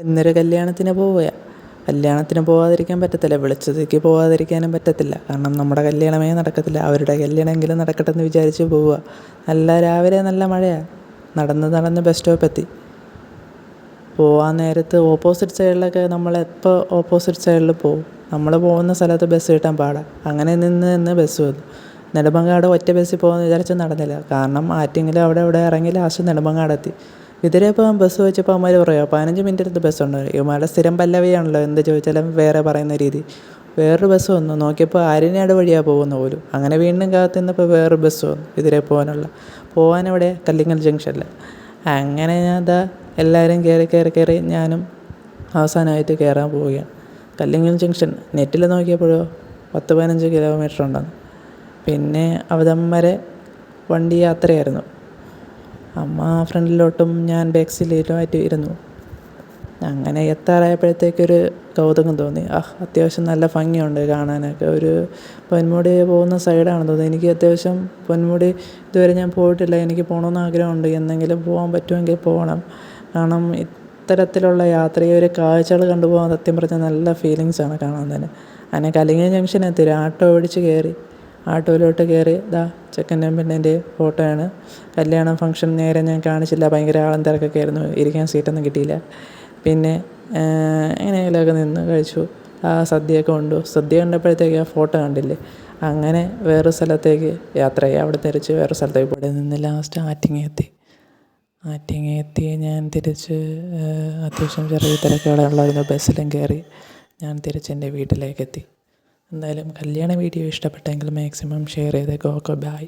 ഇന്നൊരു കല്യാണത്തിന് പോവുകയാണ് കല്യാണത്തിന് പോവാതിരിക്കാൻ പറ്റത്തില്ല വിളിച്ചതിക്ക് പോവാതിരിക്കാനും പറ്റത്തില്ല. കാരണം നമ്മുടെ കല്യാണമേ നടക്കത്തില്ല. അവരുടെ കല്യാണമെങ്കിലും നടക്കട്ടെ എന്ന് വിചാരിച്ച് പോവുക. നല്ല രാവിലെ നല്ല മഴയാണ് നടന്ന് നടന്ന് ബസ് സ്റ്റോപ്പെത്തി പോവാൻ നേരത്ത് ഓപ്പോസിറ്റ് സൈഡിലൊക്കെ നമ്മൾ നമ്മളെപ്പോൾ ഓപ്പോസിറ്റ് സൈഡിൽ പോവും. നമ്മൾ പോകുന്ന സ്ഥലത്ത് ബസ് കിട്ടാൻ പാടാണ് അങ്ങനെ നിന്ന് നിന്ന് ബസ് വന്നു. നെടുമങ്ങാട് ഒറ്റ ബസ്സിൽ പോകുമെന്ന് വിചാരിച്ച് നടന്നില്ല. കാരണം ആറ്റെങ്കിലും അവിടെ ഇവിടെ ഇറങ്ങി ലാസ്റ്റ് നെടുമങ്ങാടെത്തി. ഇതിലെ ഇപ്പം ബസ് ചോദിച്ചപ്പോൾ അവന്മാർ പറയുക പതിനഞ്ച് മിനിറ്റ് മിനിറ്റിനകത്ത് ബസ്സുണ്ട് ഇവന്മാരുടെ സ്ഥിരം പല്ലവിയാണല്ലോ എന്ത് ചോദിച്ചാലും വേറെ പറയുന്ന രീതി. വേറൊരു ബസ് വന്നു. നോക്കിയപ്പോൾ ആര്യനാട് വഴിയാണ് പോകുന്ന പോലും. അങ്ങനെ വീണ്ടും കാത്തു നിന്നപ്പോൾ വേറൊരു ബസ് വന്നു ഇതിലെ പോകാനുള്ള. പോകാനെവിടെ കല്ലിങ്ങൽ ജംഗ്ഷനിൽ അങ്ങനെ ഞാൻ അതാ എല്ലാവരും കയറി കയറി കയറി ഞാനും അവസാനമായിട്ട് കയറാൻ പോവുകയാണ്. കല്ലിങ്ങൽ ജംഗ്ഷൻ നെറ്റിൽ നോക്കിയപ്പോഴോ പത്ത് പതിനഞ്ച് കിലോമീറ്റർ ഉണ്ടെന്ന്. പിന്നെ അവിടം വരെ വണ്ടി യാത്രയായിരുന്നു. അമ്മ ഫ്രണ്ടിലോട്ടും ഞാൻ ബാക്ക് സീറ്റിലുമായിട്ട് ഇരുന്നു. അങ്ങനെ എത്താറായപ്പോഴത്തേക്കൊരു കൗതുകം തോന്നി. ആഹ് അത്യാവശ്യം നല്ല ഭംഗിയുണ്ട് കാണാനൊക്കെ. ഒരു പൊന്മുടി പോകുന്ന സൈഡാണെന്ന് തോന്നുന്നു. എനിക്ക് അത്യാവശ്യം പൊന്മുടി ഇതുവരെ ഞാൻ പോയിട്ടില്ല. എനിക്ക് പോകണമെന്ന് ആഗ്രഹമുണ്ട്. എന്നെങ്കിലും പോകാൻ പറ്റുമെങ്കിൽ പോകണം. കാരണം ഇത്തരത്തിലുള്ള യാത്രയെ ഒരു കാഴ്ചകൾ കണ്ടുപോകാൻ സത്യം പറഞ്ഞാൽ നല്ല ഫീലിങ്സാണ് കാണാൻ തന്നെ. അങ്ങനെ കലിങ്ങ ഒരു ആട്ടോ ഓടിച്ച് കയറി. ആട്ടോയിലോട്ട് കയറി ദാ ചെക്കന്റെയും പെണ്ണിന്റെയും ഫോട്ടോയാണ്. കല്യാണം ഫംഗ്ഷൻ നേരെ ഞാൻ കാണിച്ചില്ല. ഭയങ്കര ആളും തിരക്കൊക്കെ ആയിരുന്നു. ഇരിക്കാൻ സീറ്റൊന്നും കിട്ടിയില്ല. പിന്നെ എങ്ങനെയെങ്കിലുമൊക്കെ നിന്ന് കഴിച്ചു. ആ സദ്യയൊക്കെ ഉണ്ടു സദ്യ കണ്ടപ്പോഴത്തേക്ക് ആ ഫോട്ടോ കണ്ടില്ലേ? അങ്ങനെ വേറൊരു സ്ഥലത്തേക്ക് യാത്രയായി. അവിടെ തിരിച്ച് വേറെ സ്ഥലത്തേക്ക് പോയി. നിന്ന് ലാസ്റ്റ് ആറ്റിങ്ങ എത്തി. ആറ്റിങ്ങ എത്തി. ഞാൻ തിരിച്ച് അത്യാവശ്യം ചെറിയ തിരക്കുകളുള്ളായിരുന്നു ബസ്സിലും കയറി ഞാൻ തിരിച്ച് എന്റെ വീട്ടിലേക്ക് എത്തി. എന്തായാലും കല്യാണ വീഡിയോ ഇഷ്ടപ്പെട്ടെങ്കിൽ മാക്സിമം ഷെയർ ചെയ്തേക്കോ. Okay bye